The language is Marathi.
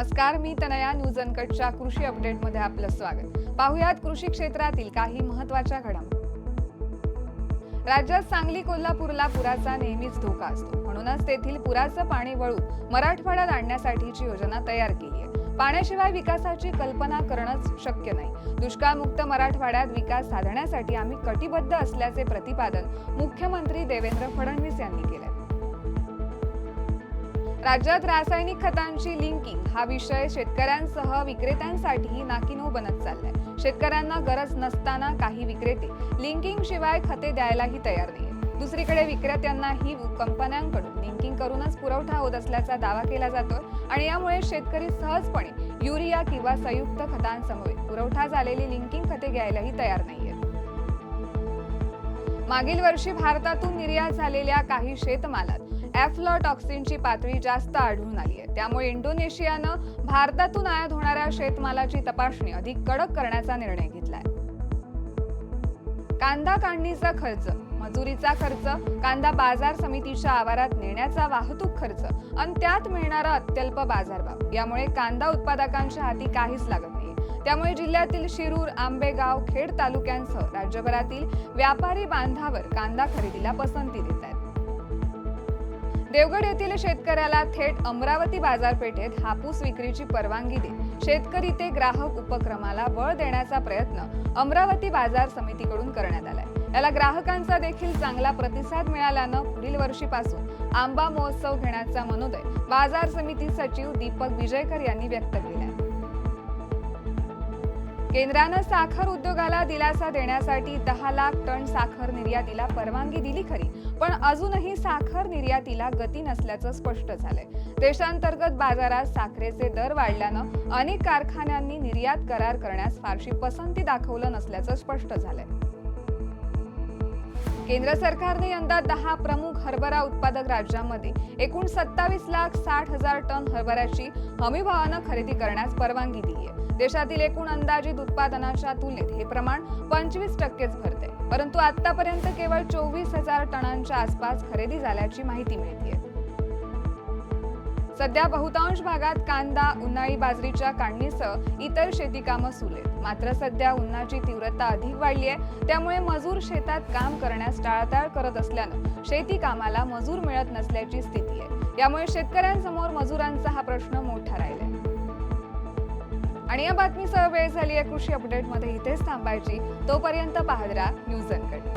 नमस्कार मी तनया न्यूज अनकटच्या कृषी अपडेटमध्ये आपलं स्वागत. पाहुयात कृषी क्षेत्रातील काही महत्त्वाच्या घडामोडी. राज्यात सांगली कोल्हापूरला पुराचा नेहमीच धोका असतो. म्हणूनच तेथील पुराचं पाणी वळून मराठवाड्यात आणण्यासाठीची योजना तयार केली आहे. पाण्याशिवाय विकासाची कल्पना करणंच शक्य नाही. दुष्काळमुक्त मराठवाड्यात विकास साधण्यासाठी आम्ही कटिबद्ध असल्याचे प्रतिपादन मुख्यमंत्री देवेंद्र फडणवीस यांनी केलंय. राज्यात रासायनिक खतांची लिंकिंग हा विषय शेतकऱ्यांसह विक्रेत्यांसाठीही नाकिनो बनत चाललाय. शेतकऱ्यांना गरज नसताना काही विक्रेते लिंकिंग शिवाय खते द्यायलाही तयार नाही दुसरीकडे विक्रेत्यांनाही कंपन्यांकडून लिंकिंग करूनच पुरवठा होत असल्याचा दावा केला जातोय आणि यामुळे शेतकरी सहजपणे युरिया किंवा संयुक्त खतांसमवेत पुरवठा झालेली लिंकिंग खते घ्यायलाही तयार नाहीयेत. मागील वर्षी भारतातून निर्यात झालेल्या काही शेतमालात ॲफ्लॉटॉक्सिनची पातळी जास्त आढळून आली आहे. त्यामुळे इंडोनेशियानं भारतातून आयात होणाऱ्या शेतमालाची तपासणी अधिक कडक करण्याचा निर्णय घेतलाय. कांदा काढणीचा खर्च मजुरीचा खर्च कांदा बाजार समितीच्या आवारात नेण्याचा वाहतूक खर्च आणि त्यात मिळणारा अत्यल्प बाजारभाव. यामुळे कांदा उत्पादकांच्या हाती काहीच लागत नाही. त्यामुळे जिल्ह्यातील शिरूर आंबेगाव खेड तालुक्यांसह राज्यभरातील व्यापारी बांधावर कांदा खरेदीला पसंती देत आहेत. देवगड येथील शेतकऱ्याला थेट अमरावती बाजारपेठेत हापूस विक्रीची परवानगी दे शेतकरी ते ग्राहक उपक्रमाला बळ देण्याचा प्रयत्न अमरावती बाजार समितीकडून करण्यात आलाय. याला ग्राहकांचा देखील चांगला प्रतिसाद मिळाल्यानं पुढील वर्षीपासून आंबा महोत्सव घेण्याचा मनोदय बाजार समिती सचिव दीपक विजयकर यांनी व्यक्त केला. केंद्रानं साखर उद्योगाला दिलासा देण्यासाठी दहा लाख टन साखर निर्यातीला परवानगी दिली खरी पण अजूनही साखर निर्यातीला गती नसल्याचं स्पष्ट झालंय. देशांतर्गत बाजारात साखरेचे दर वाढल्यानं अनेक कारखान्यांनी निर्यात करार करण्यास फारशी पसंती दाखवलं नसल्याचं स्पष्ट झालंय. केंद्र सरकारने यंदा दहा प्रमुख हरभरा उत्पादक राज्यांमध्ये एकूण सत्तावीस लाख साठ हजार टन हरभऱ्याची हमीभावानं खरेदी करण्यास परवानगी दिली आहे देशातील एकूण अंदाजित उत्पादनाच्या तुलनेत हे प्रमाण पंचवीस टक्केच भरते. परंतु आतापर्यंत केवळ चोवीस हजार टनांच्या आसपास खरेदी झाल्याची माहिती मिळते सध्या बहुतांश भागात कांदा उन्हाळी बाजरीच्या काढणीसह इतर शेती कामं सुरू आहेत. मात्र सध्या उन्हाची तीव्रता अधिक वाढली आहे त्यामुळे मजूर शेतात काम करण्यास टाळाटाळ करत असल्यानं शेती कामाला मजूर मिळत नसल्याची स्थिती आहे यामुळे शेतकऱ्यांसमोर मजुरांचा हा प्रश्न मोठा राहिलाय. आणि या बातमीसह वेळ झाली आहे कृषी अपडेटमध्ये इथेच थांबायची. तोपर्यंत पाहत राहा न्यूज अनकट